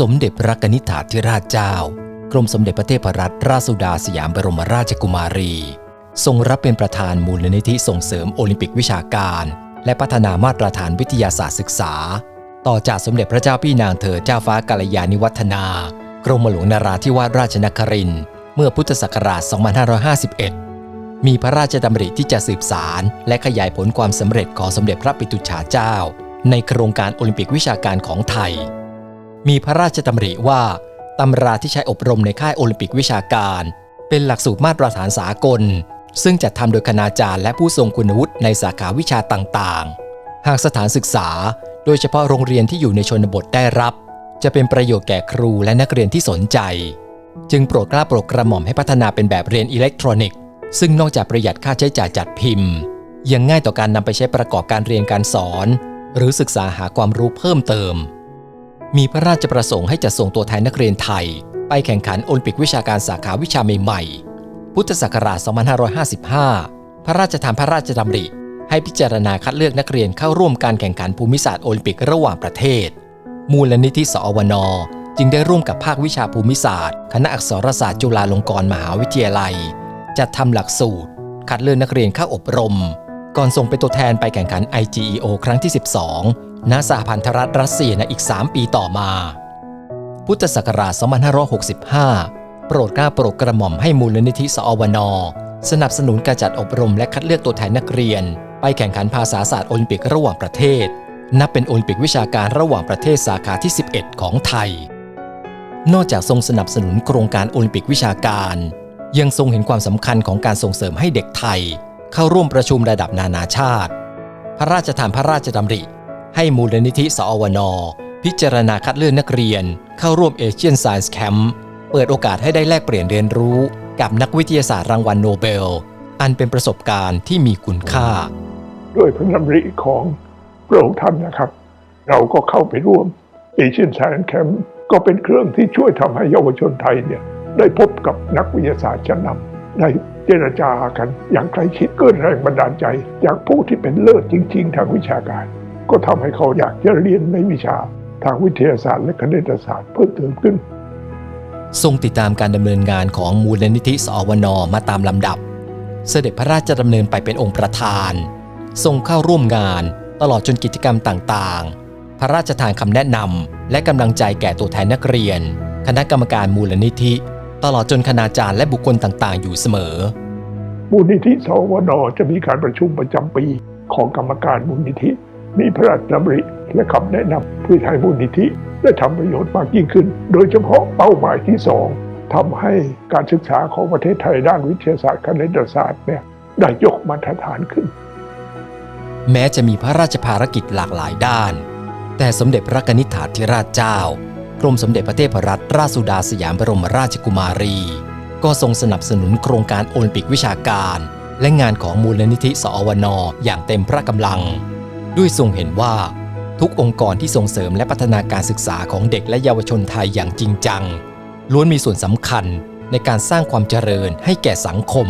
สมเด็จพระกนิษฐาธิราชเจ้า กรมสมเด็จพระเทพรัตนราชสุดาสยามบรมราชกุมารี ทรงรับเป็นประธานมูลนิธิส่งเสริมโอลิมปิกวิชาการ และพัฒนามาตรฐานวิทยาศาสตร์ศึกษา ต่อจากสมเด็จพระเจ้าพี่นางเธอเจ้าฟ้ากาลยานิวัฒนากรมหลวงนาราธิวาสราชนครินทร์เมื่อพุทธศักราช 2551 มีพระราชดำริที่จะสืบสารและขยายผลความสำเร็จของสมเด็จพระปิตุฉาเจ้า ในโครงการโอลิมปิกวิชาการของไทย มีพระราชดำริว่าตำราที่ใช้อบรมในค่ายโอลิมปิกวิชาการ เป็นหลักสูตรมาตรฐานสากล ซึ่งจัดทำโดยคณาจารย์และผู้ทรงคุณวุฒิในสาขาวิชาต่างๆ หากสถานศึกษา โดยเฉพาะโรงเรียนที่อยู่ในชนบทได้รับ จะเป็นประโยชน์แก่ครูและนักเรียนที่สนใจ จึงโปรดกล้าโปรดกระหม่อมให้พัฒนาเป็นแบบเรียนอิเล็กทรอนิกส์ซึ่งนอกจากประหยัดค่าใช้จ่ายจัดพิมพ์ ยังง่ายต่อการนำไปใช้ประกอบการเรียนการสอน หรือศึกษาหาความรู้เพิ่มเติม มีพระราชประสงค์ให้จัดส่งตัวแทนนักเรียนไทย ไปแข่งขันโอลิมปิกวิชาการสาขาวิชาใหม่ๆ พุทธศักราช 2555 พระราชทานพระราชดำริ ให้พิจารณาคัดเลือกนักเรียนเข้าร่วมการแข่งขันภูมิศาสตร์โอลิมปิกระหว่างประเทศ มูลนิธิสอวนจึงได้ร่วมกับภาควิชาภูมิศาสตร์ คณะอักษรศาสตร์จุฬาลงกรณ์มหาวิทยาลัย จัดทำหลักสูตร คัดเลือกนักเรียนเข้าอบรม ก่อนส่งเป็นตัวแทนไปแข่งขัน IGEO ครั้งที่ 12 ณสหพันธรัฐรัสเซียในอีก 3 ปีต่อมา พุทธศักราช 2565 โปรดเกล้าโปรดกระหม่อมให้มูลนิธิสอวนสนับสนุนการจัดอบรมและคัดเลือกตัวแทนนักเรียน ไปแข่งขันภาษาศาสตร์โอลิมปิกระหว่างประเทศ นับเป็นโอลิมปิกวิชาการระหว่างประเทศสาขาที่ 11 ของไทย นอกจากทรงสนับสนุนโครงการโอลิมปิกวิชาการ ยังทรงเห็นความสำคัญของการส่งเสริมให้เด็กไทย เข้าร่วมประชุมระดับนานาชาติ พระราชทานพระราชดำริ ให้มูลนิธิสอวนพิจารณาคัดเลือกนักเรียน เข้าร่วมเอเชียนไซน์แคมป์เปิดโอกาสให้ได้แลกเปลี่ยนเรียนรู้ กับนักวิทยาศาสตร์รางวัลโนเบล อันเป็นประสบการณ์ที่มีคุณค่า ด้วยพระดำริของพระองค์ท่านนะครับ เราก็เข้าไปร่วมเอเชียน i ซ n น e แคมป์ก็เป็นเครื่องที่ช่วยทำให้เยาวชนไทยเนี่ยได้พบกับนักวิทยาศาสตร์ชั้นนำได้เจรจากันอย่างใกล้ชิดเกิดแรงบันดาลใจ จากผู้ที่เป็นเลิศจริง ๆ ทางวิชาการ ก็ทำให้เขาอยากจะเรียนในวิชาทางวิทยาศาสตร์และคณิตศาสตร์เพิ่มเติมขึ้น ทรงติดตามการดำเนินงานของมูลนิธิสอวนมาตามลำดับ เสด็จพระราชดำเนินไปเป็นองค์ประธาน ทรงเข้าร่วมงานตลอดจนกิจกรรมต่างๆ พระราชทานคำแนะนำและกำลังใจแก่ตัวแทนนักเรียน คณะกรรมการมูลนิธิ ตลอดจนคณาจารย์และบุคคลต่างๆ อยู่เสมอ มูลนิธิสวนจะมีการประชุมประจำปีของกรรมการมูลนิธิ มีพระราชดำริและคำแนะนำเพื่อให้มูลนิธิได้ทำประโยชน์มากยิ่งขึ้น โดยเฉพาะเป้าหมายที่สองทำให้การศึกษาของประเทศไทยด้านวิทยาศาสตร์คณิตศาสตร์เนี่ยได้ยกมาตรฐานขึ้น แม้จะมีพระราชภารกิจหลากหลายด้าน แต่สมเด็จพระกนิษฐาธิราชเจ้ากรมสมเด็จพระเทพรัตนราชสุดาสยามบรมราชกุมารี ก็ทรงสนับสนุนโครงการโอลิมปิกวิชาการ และงานของมูลนิธิสอวนอย่างเต็มพระกำลัง ด้วยทรงเห็นว่าทุกองค์กรที่ส่งเสริมและพัฒนาการศึกษาของเด็กและเยาวชนไทยอย่างจริงจัง ล้วนมีส่วนสำคัญในการสร้างความเจริญให้แก่สังคม